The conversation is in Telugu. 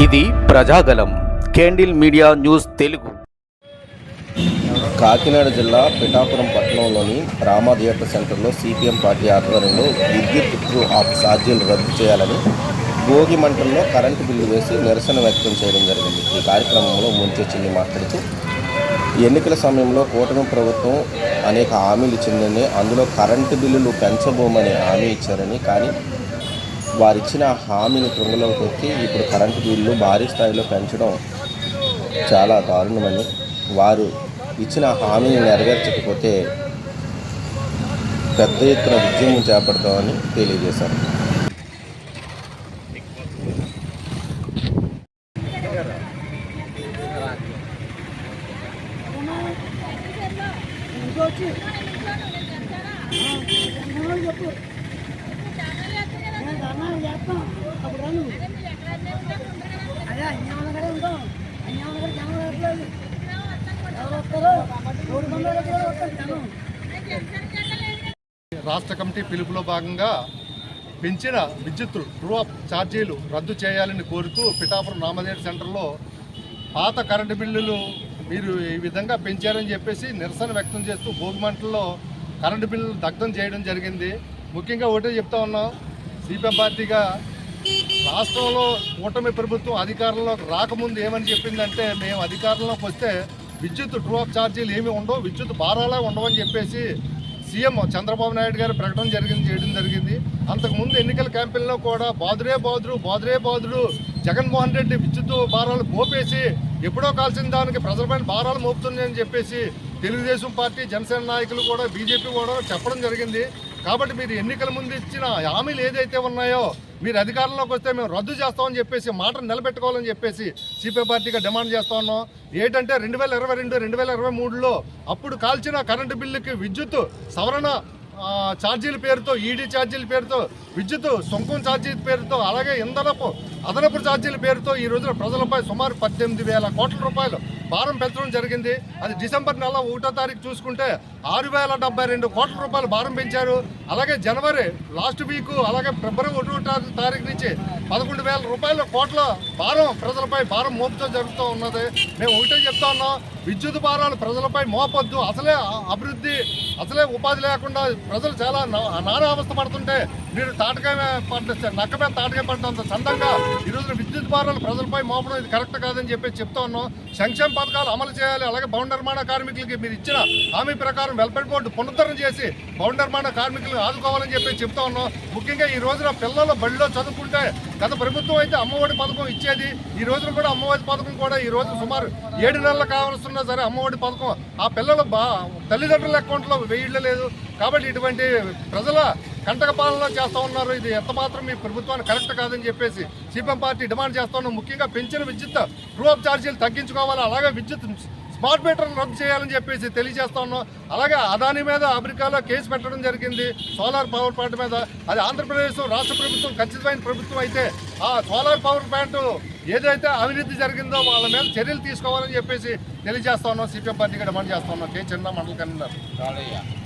ఇది Prajagalam candle media news Telugu. Kakinada జిల్లా పిఠాపురం పట్టణంలోని రామా థియేటర్ సెంటర్లో సిపిఎం పార్టీ ఆధ్వర్యంలో విద్యుత్ ట్రూ ఆఫ్ ఛార్జీలు రద్దు చేయాలని భోగి మంటల్లో కరెంటు బిల్లు వేసి నిరసన వ్యక్తం చేయడం జరిగింది. ఈ కార్యక్రమంలో ముంచే చిన్ని మాట్లాడుతూ ఎన్నికల సమయంలో కూటమి ప్రభుత్వం అనేక హామీలు ఇచ్చిందని అందులో కరెంటు బిల్లులు పెంచబోమని హామీ ఇచ్చారని కానీ వారిచ్చిన హామీని తుంగలో పెట్టి ఇప్పుడు కరెంటు బిల్లు భారీ స్థాయిలో పెంచడం చాలా దారుణమని వారు ఇచ్చిన హామీని నెరవేర్చకపోతే పెద్ద ఎత్తున ఉద్యమం చేపడతామని తెలియజేశారు. చెప్పు నేను ధర్నాలు చేస్తాం అప్పుడు రాను అదే ఉంటాం జనం రావట్లేదు ఎవరు వస్తారు మంది వస్తారు జనం రాష్ట్ర కమిటీ పిలుపులో భాగంగా పెంచిన విద్యుత్ ట్రూ అప్ ఛార్జీలు రద్దు చేయాలని కోరుతూ పిఠాపురం రామదేవ్ సెంటర్లో పాత కరెంటు బిల్లులు మీరు ఈ విధంగా పెంచారని చెప్పేసి నిరసన వ్యక్తం చేస్తూ భోగిమంటల్లో కరెంటు బిల్లులు దగ్ధం చేయడం జరిగింది. ముఖ్యంగా ఒకటే చెప్తా ఉన్నాం సిపిఎం పార్టీగా రాష్ట్రంలో కూటమి ప్రభుత్వం అధికారంలోకి రాకముందు ఏమని చెప్పిందంటే మేము అధికారంలోకి వస్తే విద్యుత్ ట్రూ ఆఫ్ ఛార్జీలు ఏమి ఉండవు విద్యుత్ భారాలే ఉండవని చెప్పేసి సీఎం చంద్రబాబు నాయుడు గారు ప్రకటన జరిగింది చేయడం జరిగింది. అంతకుముందు ఎన్నికల క్యాంపెయిన్లో కూడా బాదురే బాదురు బాదురే బాదురు జగన్మోహన్ రెడ్డి విద్యుత్ భారాలు మోపేసి ఎప్పుడో కాల్సిన దానికి ప్రజలపైన భారాలు మోపుతున్నాయని చెప్పేసి తెలుగుదేశం పార్టీ జనసేన నాయకులు కూడా బీజేపీ కూడా చెప్పడం జరిగింది. కాబట్టి మీరు ఎన్నికల ముందు ఇచ్చిన హామీలు ఏదైతే ఉన్నాయో మీరు అధికారంలోకి వస్తే మేము రద్దు చేస్తామని చెప్పేసి మాటను నిలబెట్టుకోవాలని చెప్పేసి సిపిఐ పార్టీగా డిమాండ్ చేస్తా ఉన్నాం. ఏంటంటే రెండు వేల ఇరవై రెండు రెండు వేల ఇరవై మూడులో అప్పుడు కాల్చిన కరెంటు బిల్లుకి విద్యుత్ సవరణ ఛార్జీల పేరుతో ఈడీ ఛార్జీల పేరుతో విద్యుత్ సొంకం ఛార్జీల పేరుతో అలాగే ఇంధనపు అదనపు ఛార్జీల పేరుతో ఈ రోజున ప్రజలపై సుమారు పద్దెనిమిది వేల కోట్ల రూపాయలు భారం పెంచడం జరిగింది. అది డిసెంబర్ నెల ఒకటో తారీఖు చూసుకుంటే ఆరు వేల డెబ్బై రెండు కోట్ల రూపాయలు భారం పెంచారు. అలాగే జనవరి లాస్ట్ వీక్ అలాగే ఫిబ్రవరి ఒకటో తారీఖు నుంచి పదకొండు వేల రూపాయల కోట్ల భారం ప్రజలపై భారం మోపుతో జరుగుతూ ఉన్నది. మేము ఒకటే చెప్తా ఉన్నాం విద్యుత్ భారాలు ప్రజలపై మోపొద్దు. అసలే అభివృద్ధి అసలే ఉపాధి లేకుండా ప్రజలు చాలా నానా అవస్థ పడుతుంటే మీరు తాటకాయ పడ్డ మీద తాటకాయ పడ్డంత చందంగా ఈ విద్యుత్ భారాలు ప్రజలపై మోపడం ఇది కరెక్ట్ కాదని చెప్పి చెప్తా ఉన్నాం. సంక్షేమ పథకాలు అమలు చేయాలి అలాగే భవన నిర్మాణ కార్మికులకి మీరు ఇచ్చిన హామీ ప్రకారం వెల్ఫేర్ బోర్డు పునరుద్ధరణ చేసి భవన నిర్మాణ కార్మికులను ఆదుకోవాలని చెప్పి చెప్తా ఉన్నాం. ముఖ్యంగా ఈ రోజున పిల్లలు బడిలో చదువుకుంటే గత ప్రభుత్వం అయితే అమ్మఒడి పథకం ఇచ్చేది ఈ రోజున కూడా అమ్మఒడి పథకం కూడా ఈ రోజు సుమారు ఏడు నెలలు కావాల్సిన సరే అమ్మఒడి పథకం. ఆ పిల్లలు బా తల్లిదండ్రుల అకౌంట్లో వేయలేదు కాబట్టి ఇటువంటి ప్రజల కంటక పాలన చేస్తూ ఉన్నారు. ఇది ఎంత మాత్రం మీ ప్రభుత్వాన్ని కరెక్ట్ కాదని చెప్పేసి సిపిఎం పార్టీ డిమాండ్ చేస్తా ఉన్నాం ముఖ్యంగా పెంచిన విద్యుత్ ట్రూ ఆఫ్ ఛార్జీలు తగ్గించుకోవాలి. అలాగే విద్యుత్ స్మార్ట్ మీటర్లు రద్దు చేయాలని చెప్పేసి తెలియజేస్తా ఉన్నాం. అలాగే అదాని మీద అమెరికాలో కేసు పెట్టడం జరిగింది. సోలార్ పవర్ ప్లాంట్ మీద. అది ఆంధ్రప్రదేశ్ రాష్ట్ర ప్రభుత్వం ఖచ్చితమైన ప్రభుత్వం అయితే ఆ సోలార్ పవర్ ప్లాంట్ ఏదైతే అవినీతి జరిగిందో వాళ్ళ మీద చర్యలు తీసుకోవాలని చెప్పేసి తెలియజేస్తా ఉన్నాం. సిపిఎం పార్టీగా డిమాండ్ చేస్తా ఉన్నాం. కే. చిన్న మండల కన్వీనర్